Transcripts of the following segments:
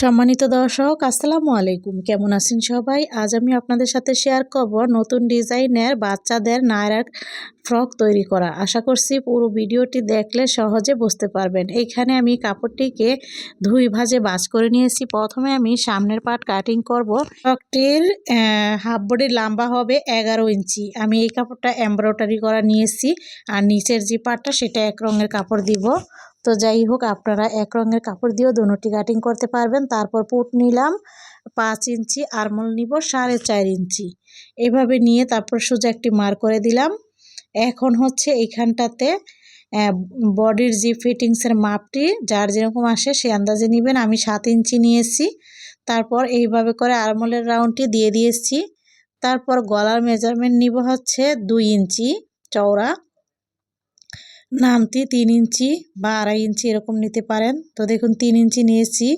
সম্মানিত দর্শক, আসসালামু আলাইকুম। কেমন আছেন সবাই? আজ আমি আপনাদের সাথে শেয়ার করব নতুন ডিজাইনের বাচ্চাদের নায়রার ফ্রক তৈরি করা। আশা করছি পুরো ভিডিওটি দেখলে সহজে বুঝতে পারবেন। এইখানে আমি কাপড়টিকে ধুই ভাজে বাজ করে নিয়েছি। প্রথমে আমি সামনের পাট কাটিং করব। ফ্রকটির হাফ বডির লম্বা হবে এগারো ইঞ্চি। আমি এই কাপড়টা এমব্রয়ডারি করা নিয়েছি। আর নিচের যে পাটটা সেটা এক রঙের কাপড় দিব। তো যাই হোক, আপনারা এক রঙের কাপড় দিয়েও দুটি কাটিং করতে পারবেন। তারপর পুট নিলাম, পাঁচ ইঞ্চি আরমোল নিব, সাড়ে চার ইঞ্চি। এভাবে নিয়ে তারপর সোজা একটি মার করে দিলাম। এখন হচ্ছে এইখানটাতে বডির যে ফিটিংসের মাপটি, যার যেরকম আসে সে আন্দাজে নেবেন। আমি সাত ইঞ্চি নিয়েছি। তারপর এইভাবে করে আরমোলের রাউন্ডটি দিয়ে দিয়েছি। তারপর গলার মেজারমেন্ট নিব হচ্ছে দুই ইঞ্চি চওড়া। নামতি তিন ইঞ্চি বা আড়াই ইঞ্চি এরকম নিতে পারেন। তো দেখুন, তিন ইঞ্চি নিয়েছি।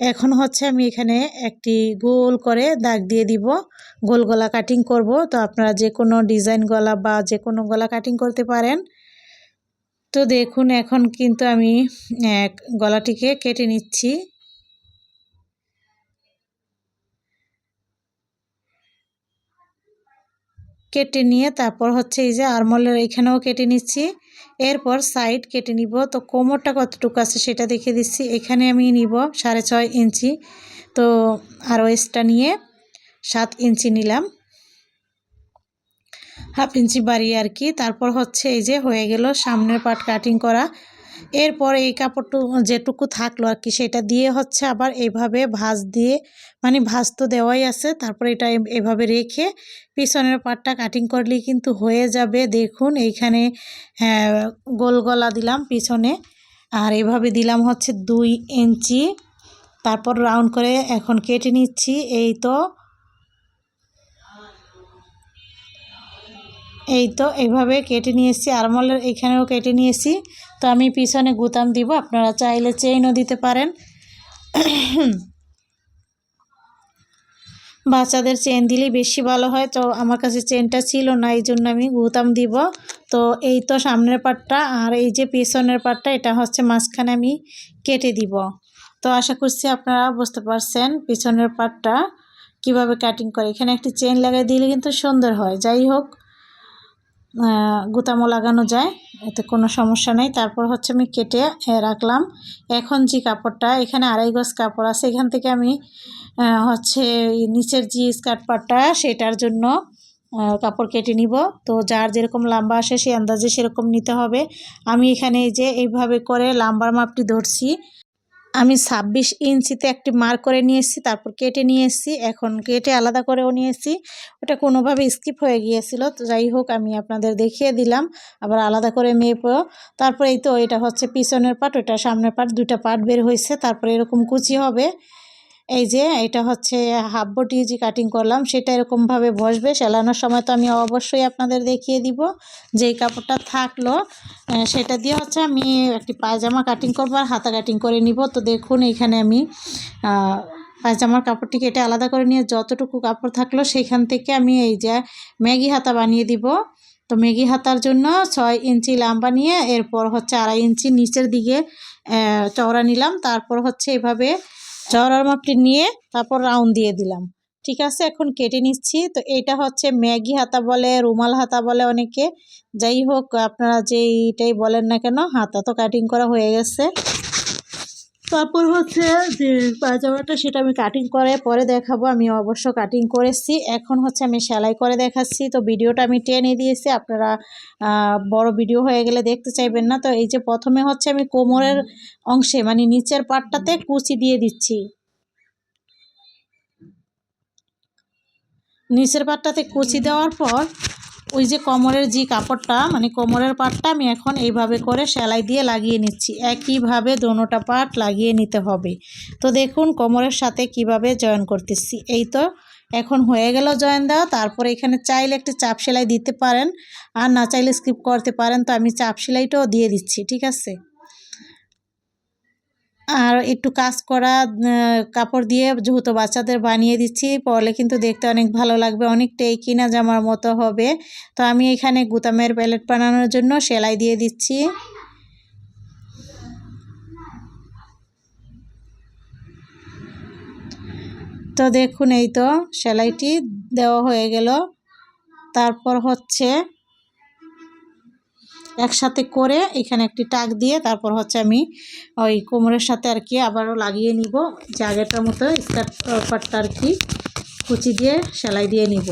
এখন হচ্ছে আমি এখানে একটি গোল করে দাগ দিয়ে দিব। গোল গলা কাটিং করব। তো আপনারা যে কোনো ডিজাইন গলা বা যে কোনো গলা কাটিং করতে পারেন। তো দেখুন, এখন কিন্তু আমি গলাটিকে কেটে নিচ্ছি। কেটে নিয়ে তারপর হচ্ছে এই যে আরমলের এখানেও কেটে নিচ্ছি। এরপর সাইড কেটে নিব। তো কোমরটা কতটুকু আছে সেটা দেখে দিচ্ছি। এখানে আমি নিব সাড়ে ছয় ইঞ্চি। তো আর ওয়েস্টটা নিয়ে সাত ইঞ্চি নিলাম। হাফ ইঞ্চি বাড়িয়ে আর কি। তারপর হচ্ছে এই যে হয়ে গেল সামনের পাট কাটিং করা। এরপর এই কাপড়টু যেটুকু থাকল আর কি সেটা দিয়ে হচ্ছে আবার এইভাবে ভাজ দিয়ে মানে ভাজ তো দেওয়াই আছে তারপর এটা এভাবে রেখে পিছনের পাটটা কাটিং করলেই কিন্তু হয়ে যাবে। দেখুন এইখানে হ্যাঁ, গোল গলা দিলাম পিছনে আর এভাবে দিলাম হচ্ছে দুই ইঞ্চি তারপর রাউন্ড করে এখন কেটে নিচ্ছি এই তো। এই তো এইভাবে কেটে নিয়েছি আরমলের এইখানেও কেটে নিয়েছি। তো আমি পিছনে গুতাম দিব, আপনারা চাইলে চেইনও দিতে পারেন। বাচ্চাদের চেন দিলেই বেশি ভালো হয়, তো আমার কাছে চেনটা ছিল না, এই জন্য আমি গুতাম দিব। তো এই তো সামনের পাটটা, আর এই যে পিছনের পাটটা, এটা হচ্ছে মাঝখানে আমি কেটে দিব। তো আশা করছি আপনারা বুঝতে পারছেন পিছনের পাটটা কীভাবে কাটিং করে। এখানে একটি চেন লাগাই দিলে কিন্তু সুন্দর হয়। যাই হোক গুতামো লাগানো যায়, এতে কোনো সমস্যা নেই। তারপর হচ্ছে আমি কেটে রাখলাম। এখন যে কাপড়টা, এখানে আড়াই গজ কাপড় আছে। এখান থেকে আমি হচ্ছে নিচের যে স্কার্ট পাটটা সেটার জন্য কাপড় কেটে নিব। তো যার যেরকম লম্বা আসে সেই আন্দাজে সেরকম নিতে হবে। আমি এখানে যে এইভাবে করে লাম্বার মাপটি ধরছি। আমি ছাব্বিশ ইঞ্চিতে একটি মার করে নিয়ে এসেছি তারপর কেটে নিয়ে এসেছি এখন কেটে আলাদা করেও নিয়ে এসেছি ওটা কোনোভাবে স্কিপ হয়ে গিয়েছিল, তো যাই হোক, আমি আপনাদের দেখিয়ে দিলাম, আবার আলাদা করে মেপো। তারপর এই তো, এটা হচ্ছে পিছনের পাট, ওটা সামনের পাট দুটা পাট বের হয়েছে, তারপরে এরকম কুচি হবে। এই যে এটা হচ্ছে হাফ বটি যে কাটিং করলাম, সেটা এরকমভাবে বসবে। সেলানোর সময় তো আমি অবশ্যই আপনাদের দেখিয়ে দিব যেই কাপড়টা থাকল। সেটা দিয়ে হচ্ছে আমি একটি পায়জামা কাটিং করব আর হাতা কাটিং করে নিব। তো দেখুন, এখানে আমি পায়জামার কাপড়টি কেটে আলাদা করে নিয়ে যতটুকু কাপড় থাকল সেইখান থেকে আমি এই যে ম্যাগি হাতা বানিয়ে দিব। তো ম্যাগি হাতার জন্য ছয় ইঞ্চি লাম্বা নিয়ে এরপর হচ্ছে আড়াই ইঞ্চি নিচের দিকে চওড়া নিলাম। তারপর হচ্ছে এভাবে চওড়ার মাপটি নিয়ে তারপর রাউন্ড দিয়ে দিলাম। ঠিক আছে, এখন কেটে নিচ্ছি। তো এটা হচ্ছে ম্যাগি হাতা বলে, রুমাল হাতা বলে অনেকে। যাই হোক, আপনারা যেইটাই বলেন না কেন, হাতা তো কাটিং করা হয়ে গেছে। তারপর হচ্ছে যে পায়জামাটা সেটা আমি কাটিং করে পরে দেখাবো। আমি অবশ্য কাটিং করেছি। এখন হচ্ছে আমি সেলাই করে দেখাচ্ছি। তো ভিডিওটা আমি টেনে দিয়েছি। আপনারা বড় ভিডিও হয়ে গেলে দেখতে চাইবেন না। তো এই যে প্রথমে হচ্ছে আমি কোমরের অংশে মানে নিচের পাটটাতে কুচি দিয়ে দিচ্ছি। নিচের পাটটাতে কুচি দেওয়ার পর ওই যে কোমরের যে কাপড়টা মানে কোমরের পাটটা আমি এখন এইভাবে করে সেলাই দিয়ে লাগিয়ে নিচ্ছি। একইভাবে দোনোটা পাট লাগিয়ে নিতে হবে। তো দেখুন কোমরের সাথে কীভাবে জয়েন করতেছি। এই তো, এখন হয়ে গেল জয়েন দেওয়া। তারপরে এখানে চাইলে একটা চাপ সেলাই দিতে পারেন। আর না চাইলে স্কিপ করতে পারেন। তো আমি চাপ সেলাইটাও দিয়ে দিচ্ছি, ঠিক আছে? আর একটু কাজ করা কাপড় দিয়ে যেহেতু বাচ্চাদের বানিয়ে দিচ্ছি, পরলে কিন্তু দেখতে অনেক ভালো লাগবে, অনেকটাই কিনা জামার মতো হবে। তো আমি এখানে গুতামের প্যালেট বানানোর জন্য সেলাই দিয়ে দিচ্ছি। তো দেখুন এই তো, সেলাইটি দেওয়া হয়ে গেল। তারপর হচ্ছে একসাথে করে এখানে একটি টাক দিয়ে তারপর হচ্ছে আমি ওই কোমরের সাথে আর কি আবারও লাগিয়ে নিব। যে আগেরটার মতো স্কার্ট পাটটা আর কি কুচি দিয়ে সেলাই দিয়ে নিব।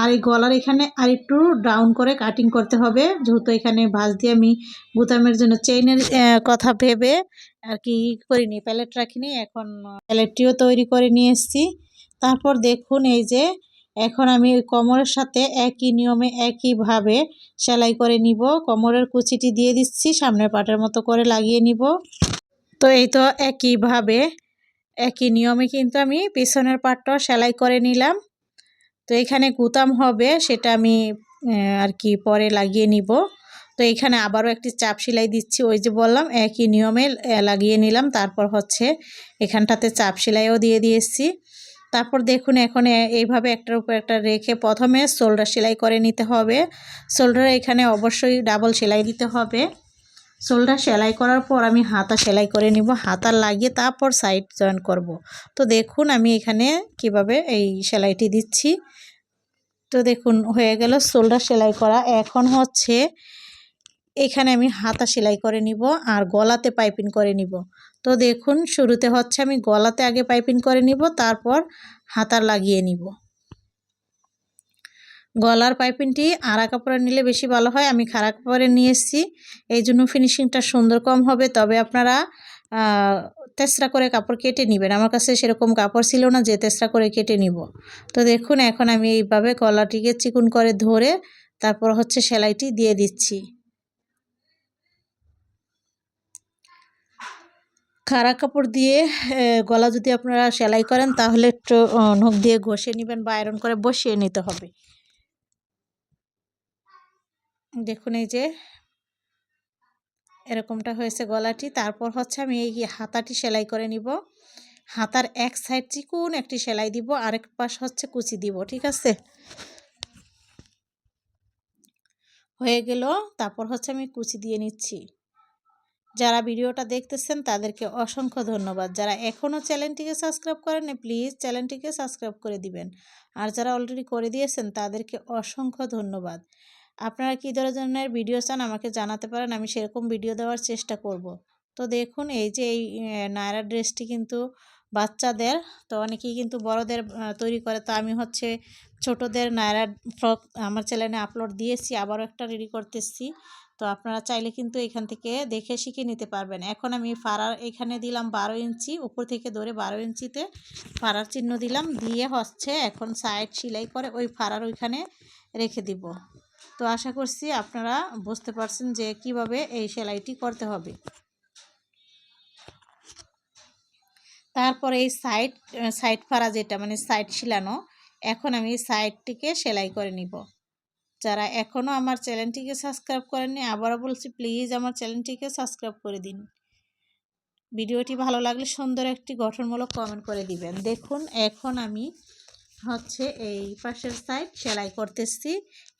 আর এই গলার এখানে আর একটু ডাউন করে কাটিং করতে হবে। যেহেতু এখানে ভাঁজ দিয়ে আমি বুতামের জন্য চেইনের কথা ভেবে আর কি করিনি, প্যালেট রাখিনি। এখন, প্যালেটটিও তৈরি করে নিয়ে এসেছি। তারপর দেখুন এই যে এখন আমি ওই কোমরের সাথে একই নিয়মে, একইভাবে সেলাই করে নিব। কোমরের কুচিটি দিয়ে দিচ্ছি, সামনের পাটের মতো করে লাগিয়ে নিব। তো এই তো একইভাবে, একই নিয়মে কিন্তু আমি পিছনের পাটটাও সেলাই করে নিলাম। তো এখানে গুতাম হবে, সেটা আমি আর কি পরে লাগিয়ে নিব। তো এখানে আবারও একটি চাপ সেলাই দিচ্ছি, ওই যে বললাম, একই নিয়মে লাগিয়ে নিলাম। তারপর হচ্ছে এখানটাতে চাপ সেলাইও দিয়ে দিয়েছি। তারপর দেখুন এখন এইভাবে একটার উপর একটা রেখে প্রথমে শোল্ডার সেলাই করে নিতে হবে। শোল্ডার এখানে অবশ্যই ডাবল সেলাই দিতে হবে। শোল্ডার সেলাই করার পর আমি হাতা সেলাই করে নিব। হাতা লাগিয়ে তারপর সাইড জয়েন করব। তো দেখুন আমি এখানে কীভাবে এই সেলাইটি দিচ্ছি। তো দেখুন হয়ে গেল শোল্ডার সেলাই করা। এখন হচ্ছে এখানে আমি হাতা সেলাই করে নিব আর গলাতে পাইপিং করে নিব। তো দেখুন, শুরুতে হচ্ছে আমি গলাতে আগে পাইপিং করে নিব, তারপর হাতার লাগিয়ে নিব। গলার পাইপিংটি আড়া কাপড়ে নিলে বেশি ভালো হয়, আমি খাড়া কাপড়ে নিয়ে এসেছি। এই জন্য ফিনিশিংটা সুন্দর কম হবে, তবে আপনারা তেসরা করে কাপড় কেটে নেবেন। আমার কাছে সেরকম কাপড় ছিল না যে তেসরা করে কেটে নিব। তো দেখুন, এখন আমি এইভাবে গলাটিকে চিকুন করে ধরে তারপর হচ্ছে সেলাইটি দিয়ে দিচ্ছি। খাড়া কাপড় দিয়ে গলা যদি আপনারা সেলাই করেন, তাহলে একটু নখ দিয়ে ঘষে নেবেন বা আয়রন করে বসিয়ে নিতে হবে। দেখুন এই যে, এরকমটা হয়েছে গলাটি। তারপর হচ্ছে আমি এই হাতাটি সেলাই করে নিব। হাতার এক সাইড চিকুন, একটি সেলাই দিব, আরেক পাশ হচ্ছে কুচি দিব, ঠিক আছে? হয়ে গেল। তারপর হচ্ছে আমি কুচি দিয়ে নিচ্ছি। যারা ভিডিওটা দেখতেছেন, তাদেরকে অসংখ্য ধন্যবাদ। যারা এখনও চ্যানেলটিকে সাবস্ক্রাইব করেন প্লিজ চ্যানেলটিকে সাবস্ক্রাইব করে দিবেন। আর যারা অলরেডি করে দিয়েছেন, তাদেরকে অসংখ্য ধন্যবাদ। আপনারা কী ধরনের ভিডিও চান আমাকে জানাতে পারেন, আমি সেরকম ভিডিও দেওয়ার চেষ্টা করব। তো দেখুন, এই যে এই নায়রা ড্রেসটি কিন্তু বাচ্চাদের, তো অনেকেই কিন্তু বড়দের তৈরি করে। তো আমি হচ্ছে ছোটদের নায়রা ফ্রক আমার চ্যানেলে আপলোড দিয়েছি, আবারও একটা রেডি করতেছি। তো আপনারা চাইলে কিন্তু এখান থেকে দেখে শিখে নিতে পারবেন। এখন আমি ফাড়ার এখানে দিলাম বারো ইঞ্চি, উপর থেকে ধরে বারো ইঞ্চিতে ফাড়ার চিহ্ন দিলাম, দিয়ে হচ্ছে এখন সাইড সেলাই করে ওই ফাড়ার ওইখানে রেখে দিব। তো আশা করছি আপনারা বুঝতে পারছেন যে কীভাবে এই সেলাইটি করতে হবে। তারপরে এই সাইড সাইড ফাড়া যেটা মানে সাইড শিলানো, এখন আমি সাইডটিকে সেলাই করে নিব। যারা এখনও আমার চ্যানেলটিকে সাবস্ক্রাইব করেননি, আবারও বলছি প্লিজ আমার চ্যানেলটিকে সাবস্ক্রাইব করে দিন। ভিডিওটি ভালো লাগলে সুন্দর একটি গঠনমূলক কমেন্ট করে দিবেন। দেখুন, এখন আমি হচ্ছে এই পাশের সাইড সেলাই করতেছি।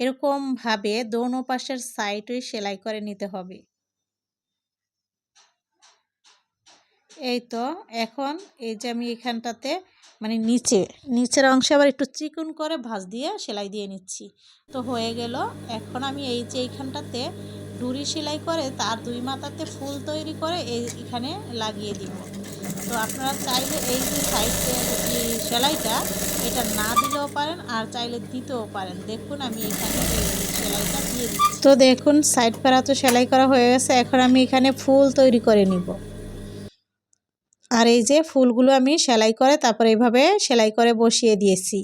এরকমভাবে দোনো পাশের সাইডই সেলাই করে নিতে হবে। এই তো, এখন এই যে আমি এখানটাতে মানে নিচে, নিচের অংশে আবার একটু চিকন করে ভাঁজ দিয়ে সেলাই দিয়ে নিচ্ছি। তো হয়ে গেল, এখন আমি এই যে এইখানটাতে ডুরি সেলাই করে তার দুই মাথাতে ফুল তৈরি করে এই এখানে লাগিয়ে দিব। তো আপনারা চাইলে এই যে সাইড সেলাইটা, এটা না দিলেও পারেন আর চাইলে দিতেও পারেন। দেখুন আমি এখানে সেলাইটা দিয়ে দিচ্ছি। তো দেখুন সাইড ফেরা তো সেলাই করা হয়ে গেছে, এখন আমি এখানে ফুল তৈরি করে নিব। আর এই যে ফুলগুলো আমি সেলাই করে তারপরে এইভাবে সেলাই করে বসিয়ে দিয়েছি।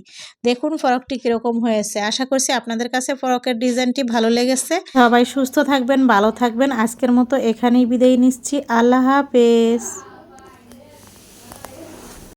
দেখুন ফরকটি কীরকম হয়েছে। আশা করছি আপনাদের কাছে ফরকের ডিজাইনটি ভালো লেগেছে। সবাই সুস্থ থাকবেন, ভালো থাকবেন। আজকের মতো এখানেই বিদায় নিচ্ছি। আল্লাহ হাফেজ।